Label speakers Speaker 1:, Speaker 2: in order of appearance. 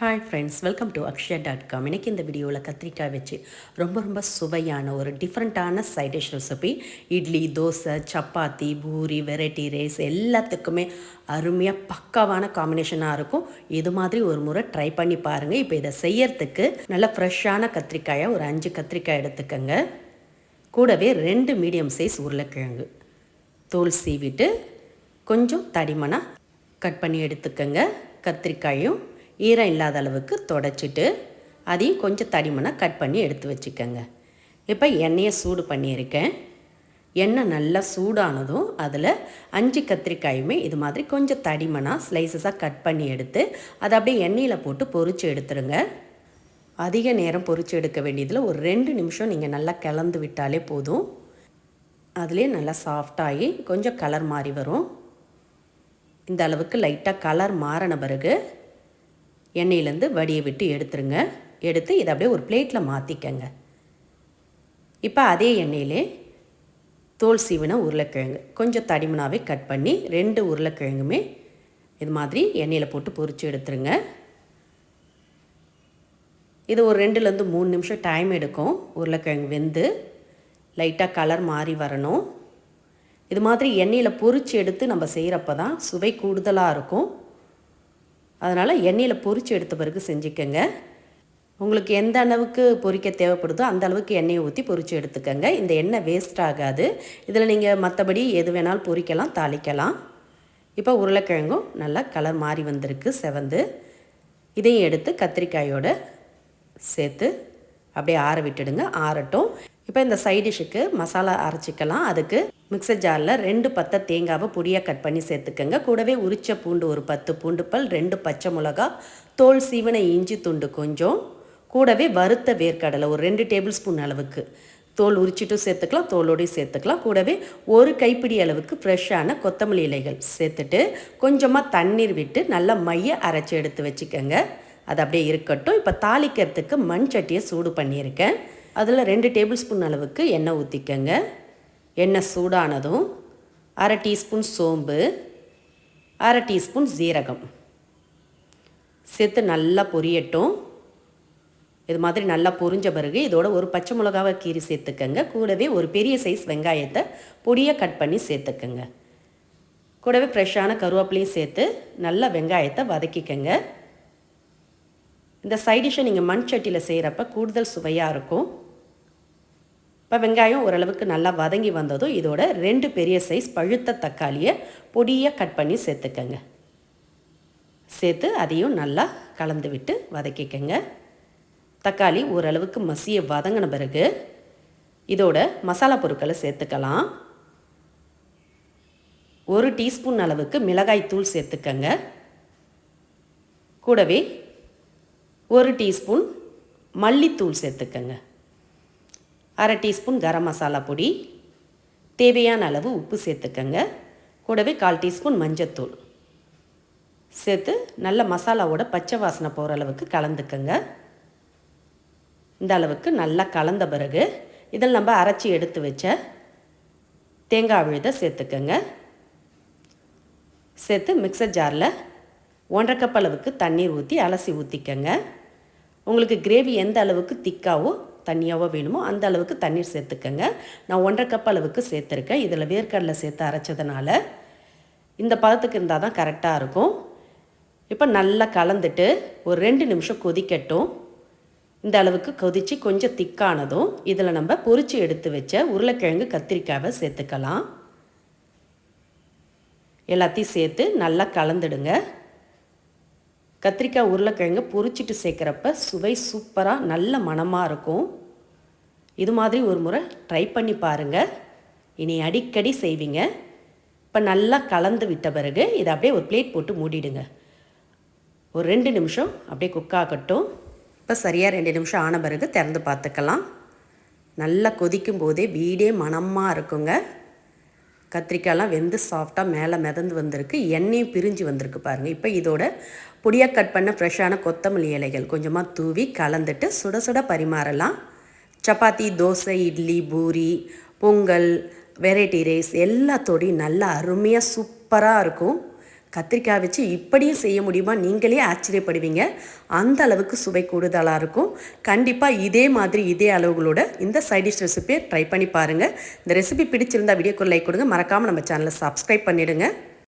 Speaker 1: Hi friends welcome to Akshaya dot com இன்றைக்கி இந்த வீடியோவில் கத்திரிக்காய் வச்சு ரொம்ப ரொம்ப சுவையான ஒரு டிஃப்ரெண்ட்டான side dish recipe idli dosa chapati puri variety rice எல்லாத்துக்குமே அருமையாக பக்காவான காம்பினேஷனாக இருக்கும். இது மாதிரி ஒரு முறை ட்ரை பண்ணி பாருங்கள் இப்போ இதை செய்யறதுக்கு நல்ல ஃப்ரெஷ்ஷான கத்திரிக்காயை ஒரு அஞ்சு கத்திரிக்காய் எடுத்துக்கோங்க. கூடவே ரெண்டு மீடியம் சைஸ் உருளைக்கிழங்கு. தோல் சீவிட்டு கொஞ்சம் தடிமனாக கட் பண்ணி எடுத்துக்கோங்க. கத்திரிக்காயும் ஈரம் இல்லாத அளவுக்கு தொடச்சிட்டு அதையும் கொஞ்சம் தடிமனாக கட் பண்ணி எடுத்து வச்சுக்கோங்க. இப்போ எண்ணெயை சூடு பண்ணியிருக்கேன். எண்ணெய் நல்லா சூடானதும் அதில் அஞ்சு கத்திரிக்காயுமே இது மாதிரி கொஞ்சம் தடிமனாக ஸ்லைசஸாக கட் பண்ணி எடுத்து அதை அப்படியே எண்ணெயில் போட்டு பொரித்து எடுத்துருங்க. அதிக நேரம் பொரித்து எடுக்க வேண்டியதில் ஒரு ரெண்டு நிமிஷம் நீங்கள் நல்லா கிளந்து விட்டாலே போதும். அதுலேயே நல்லா சாஃப்டாகி கொஞ்சம் கலர் மாறி வரும். இந்த அளவுக்கு லைட்டாக கலர் மாறின பிறகு எண்ணெயிலேருந்து வடியை விட்டு எடுத்துருங்க. எடுத்து இதை அப்படியே ஒரு பிளேட்டில் மாற்றிக்கங்க இப்போ அதே எண்ணெயிலே தோல் சீவின உருளைக்கிழங்கு கொஞ்சம் தடிமனாகவே கட் பண்ணி ரெண்டு உருளைக்கிழங்குமே இது மாதிரி எண்ணெயில் போட்டு பொரித்து எடுத்துருங்க. இது ஒரு ரெண்டுலேருந்து மூணு நிமிஷம் டைம் எடுக்கும். உருளைக்கிழங்கு வெந்து லைட்டாக கலர் மாறி வரணும். இது மாதிரி எண்ணெயில் பொரித்து எடுத்து நம்ம செய்கிறப்ப தான் சுவை கூடுதலாக இருக்கும். அதனால் எண்ணெயில் பொரித்து எடுத்த பிறகு செஞ்சுக்கோங்க. உங்களுக்கு எந்த அளவுக்கு பொரிக்க தேவைப்படுதோ அந்த அளவுக்கு எண்ணெயை ஊற்றி பொரித்து எடுத்துக்கோங்க. இந்த எண்ணெய் வேஸ்ட் ஆகாது. இதில் நீங்கள் மற்றபடி எது வேணாலும் பொறிக்கலாம் தாளிக்கலாம். இப்போ உருளைக்கிழங்கும் நல்லா கலர் மாறி வந்திருக்கு செவந்து. இதையும் எடுத்து கத்திரிக்காயோடு சேர்த்து அப்படியே ஆற விட்டுடுங்க ஆறட்டும். இப்போ இந்த சைட் டிஷ்ஷுக்கு மசாலா அரைச்சிக்கலாம். அதுக்கு மிக்சர் ஜாரில் ரெண்டு பத்தை தேங்காவை பொடியாக கட் பண்ணி சேர்த்துக்கங்க. கூடவே உரிச்ச பூண்டு ஒரு பத்து பூண்டு பல் ரெண்டு பச்சை மிளகா தோல் சீவன இஞ்சி துண்டு கொஞ்சம் கூடவே வறுத்த வேர்க்கடலை ஒரு ரெண்டு டேபிள் ஸ்பூன் அளவுக்கு. தோல் உரிச்சிட்டும் சேர்த்துக்கலாம் தோலோடையும் சேர்த்துக்கலாம். கூடவே ஒரு கைப்பிடி அளவுக்கு ஃப்ரெஷ்ஷான கொத்தமல்லி இலைகள் சேர்த்துட்டு கொஞ்சமாக தண்ணீர் விட்டு நல்லா மைய அரைச்சி எடுத்து வச்சுக்கோங்க. அது அப்படியே இருக்கட்டும். இப்போ தாளிக்கிறதுக்கு மண் சட்டியை சூடு பண்ணியிருக்கேன். அதில் ரெண்டு டேபிள் ஸ்பூன் அளவுக்கு எண்ணெய் ஊற்றிக்கங்க எண்ணெய் சூடானதும் அரை டீஸ்பூன் சோம்பு அரை டீஸ்பூன் ஜீரகம் சேர்த்து நல்லா பொரியட்டும். இது மாதிரி நல்லா பொரிஞ்ச பிறகு இதோட ஒரு பச்சை மிளகாவை கீறி சேர்த்துக்கங்க. கூடவே ஒரு பெரிய சைஸ் வெங்காயத்தை பொடியாக கட் பண்ணி சேர்த்துக்கங்க. கூடவே ஃப்ரெஷ்ஷான கருவேப்பிலையும் சேர்த்து நல்லா வெங்காயத்தை வதக்கிக்கங்க. இந்த சைடிஷை நீங்கள் மண் சட்டியில் செய்கிறப்ப கூடுதல் சுவையாக இருக்கும். இப்போ வெங்காயம் ஓரளவுக்கு நல்லா வதங்கி வந்ததும் இதோட ரெண்டு பெரிய சைஸ் பழுத்த தக்காளியை பொடியாக கட் பண்ணி சேர்த்துக்கங்க. சேர்த்து அதையும் நல்லா கலந்து விட்டு வதக்கிக்கங்க. தக்காளி ஓரளவுக்கு மசிய வதங்கின பிறகு இதோட மசாலா பொருட்களை சேர்த்துக்கலாம். ஒரு டீஸ்பூன் அளவுக்கு மிளகாய் தூள் சேர்த்துக்கங்க. கூடவே ஒரு டீஸ்பூன் மல்லித்தூள் சேர்த்துக்கங்க. அரை டீஸ்பூன் கரம் மசாலா பொடி தேவையான அளவு உப்பு சேர்த்துக்கங்க. கூடவே கால் டீஸ்பூன் மஞ்சத்தூள். சேர்த்து நல்ல மசாலாவோட பச்சை வாசனை போகிற அளவுக்கு கலந்துக்கங்க. இந்த அளவுக்கு நல்லா கலந்த பிறகு இதில் நம்ம அரைச்சி எடுத்து வச்ச தேங்காய் விழுதை சேர்த்துக்கங்க. சேர்த்து மிக்சர் ஜாரில் ஒன்றரை கப் அளவுக்கு தண்ணீர் ஊற்றி அலசி ஊற்றிக்கங்க உங்களுக்கு கிரேவி எந்த அளவுக்கு திக்காவோ தண்ணியாவோ வேணுமோ அந்த அளவுக்கு தண்ணீர் சேர்த்துக்கங்க. நான் ஒன்றரை கப் அளவுக்கு சேர்த்துருக்கேன். இதில் வேர்க்கடலை சேர்த்து அரைச்சதுனால இந்த பதத்துக்கு இருந்தால் தான் கரெக்டாக இருக்கும். இப்போ நல்லா கலந்துட்டு ஒரு ரெண்டு நிமிஷம் கொதிக்கட்டும். இந்த அளவுக்கு கொதித்து கொஞ்சம் திக்கானதும் இதில் நம்ம பொரித்து எடுத்து வச்ச உருளைக்கிழங்கு கத்திரிக்காவை சேர்த்துக்கலாம். எல்லாத்தையும் சேர்த்து நல்லா கலந்துடுங்க. கத்திரிக்காய் உருளைக்கிழங்கு பொறிச்சிட்டு சேர்க்குறப்ப சுவை சூப்பராக நல்ல மணமாக இருக்கும். இது மாதிரி ஒரு முறை ட்ரை பண்ணி பாருங்கள் இனி அடிக்கடி செய்வீங்க. இப்போ நல்லா கலந்து விட்ட பிறகு இதை அப்படியே ஒரு பிளேட் போட்டு மூடிடுங்க. ஒரு ரெண்டு நிமிஷம் அப்படியே குக் ஆகட்டும். இப்போ சரியாக ரெண்டு நிமிஷம் ஆன பிறகு திறந்து பார்த்துக்கலாம். நல்லா கொதிக்கும் போதே வீடே மணமாக இருக்குங்க. கத்திரிக்காயெலாம் வெந்து சாஃப்டாக மேலே மிதந்து வந்திருக்கு. எண்ணெயும் பிரிஞ்சு வந்திருக்கு பாருங்கள் இப்போ இதோட பொடியாக கட் பண்ண ஃப்ரெஷ்ஷான கொத்தமல்லி இலைகள் கொஞ்சமாக தூவி கலந்துட்டு சுட சுட பரிமாறலாம். சப்பாத்தி தோசை இட்லி பூரி பொங்கல் வெரைட்டி ரைஸ் எல்லாத்தோடையும் நல்லா அருமையாக சூப்பராக இருக்கும். கத்திரிக்காய் வச்சு இப்படியும் செய்ய முடியுமா? நீங்களே ஆச்சரியப்படுவீங்க. அந்த அளவுக்கு சுவை கூடுதலாக இருக்கும். கண்டிப்பாக இதே மாதிரி இதே அளவுகளோட இந்த சைடிஷ் ரெசிபியை ட்ரை பண்ணி பாருங்கள் இந்த ரெசிபி பிடிச்சிருந்தா வீடியோக்கு லைக் கொடுங்க. மறக்காமல் நம்ம சேனலை சப்ஸ்கிரைப் பண்ணிவிடுங்க